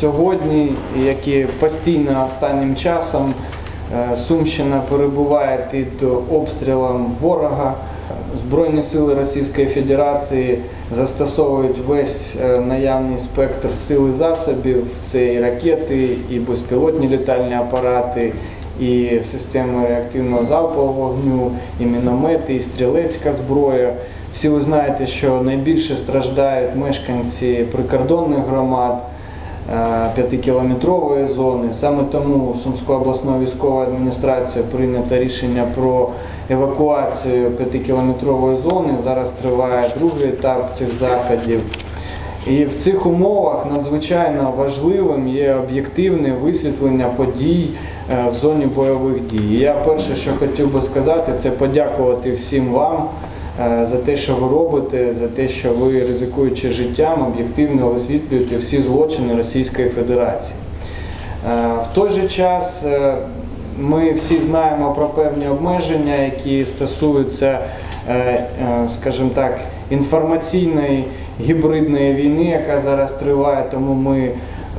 сьогодні, як і постійно останнім часом, е, Сумщина перебуває під обстрілом ворога. Збройні сили Російської Федерації застосовують весь е, наявний спектр сил і засобів. Це і ракети, і безпілотні літальні апарати, і системи реактивного залпового вогню, і міномети, і стрілецька зброя. Всі ви знаєте, що найбільше страждають мешканці прикордонних громад. Е, П'ятикілометрової зони. Саме тому Сумською обласною військовою адміністрацією прийнято рішення про евакуацію п'ятикілометрової зони. Зараз триває другий етап цих заходів. І в цих умовах надзвичайно важливим є об'єктивне висвітлення подій е, в зоні бойових дій. І Я перше, що хотів би сказати, це подякувати всім вам за те, що ви робите, за те, що ви ризикуючи життям, об'єктивно висвітлюєте всі злочини Російської Федерації. Е, В той же час е, ми всі знаємо про певні обмеження, які стосуються, е, е, скажімо так, інформаційної гібридної війни, яка зараз триває, тому ми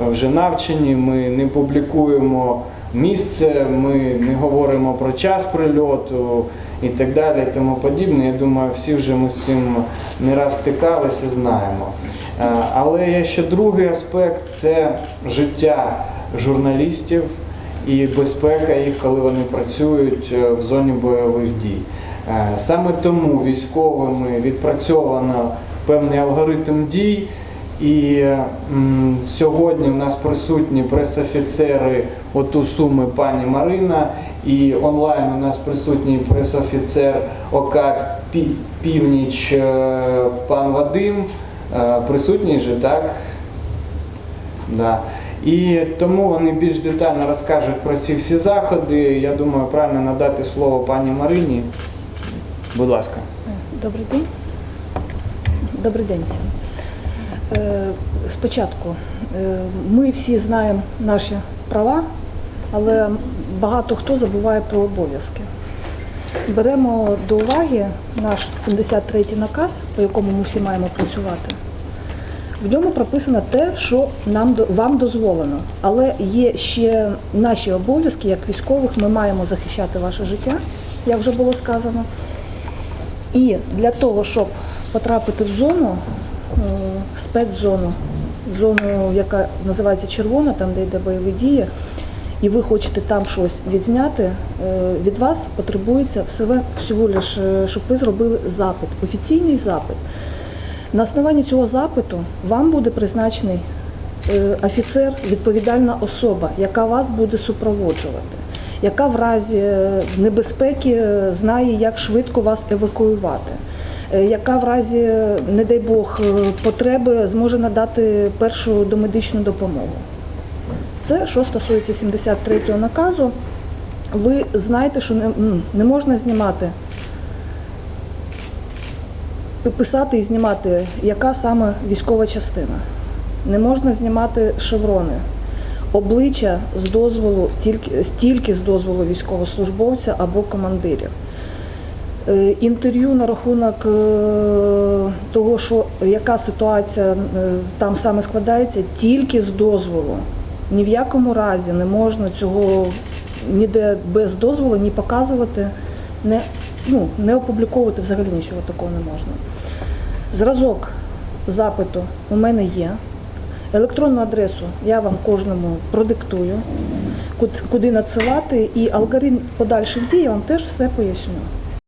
вже навчені, ми не публікуємо місце, ми не говоримо про час прильоту і так далі, і тому подібне. Я думаю, всі вже ми з цим не раз стикалися, знаємо. Е, Але є ще другий аспект це життя журналістів і безпека їх, коли вони працюють е, в зоні бойових дій. Е, Саме тому військовими відпрацьовано певний алгоритм дій. І сьогодні в нас присутні пресофіцери ОТУ Суми пані Марина, і онлайн у нас присутній пресофіцер ОК Північ е, пан Вадим. Е, Присутній же, так? Да. І тому вони більш детально розкажуть про ці всі заходи. Я думаю, правильно надати слово пані Марині. Будь ласка. Добрий день. Добрий день всім. Е, Спочатку ми всі знаємо наші права, але багато хто забуває про обов'язки. Беремо до уваги наш 73-й наказ, по якому ми всі маємо працювати. В ньому прописано те, що нам вам дозволено. Але є ще наші обов'язки, як військових, ми маємо захищати ваше життя, як вже було сказано. І для того, щоб потрапити в зону, е, спецзону, зону, яка називається червона, там де йде бойові дії, і ви хочете там щось відзняти, е, від вас потребується всього, лиш, е, щоб ви зробили запит, офіційний запит. На основанні цього запиту вам буде призначений е, офіцер, відповідальна особа, яка вас буде супроводжувати, яка в разі небезпеки знає, як швидко вас евакуювати, яка в разі, не дай Бог, потреби зможе надати першу домедичну допомогу. Це що стосується 73-го наказу. Ви знаєте, що не, не можна знімати писати і знімати, яка саме військова частина. Не можна знімати шеврони. Обличчя з дозволу, тільки, тільки з дозволу військовослужбовця або командирів. Е, Інтерв'ю на рахунок е, того, що яка ситуація е, там саме складається, тільки з дозволу. Ні в якому разі не можна цього ніде без дозволу ні показувати, не, ну, не опубліковувати взагалі нічого такого не можна. Зразок запиту у мене є. Електронну адресу я вам кожному продиктую, куд- куди надсилати, і алгоритм подальших дій я вам теж все поясню.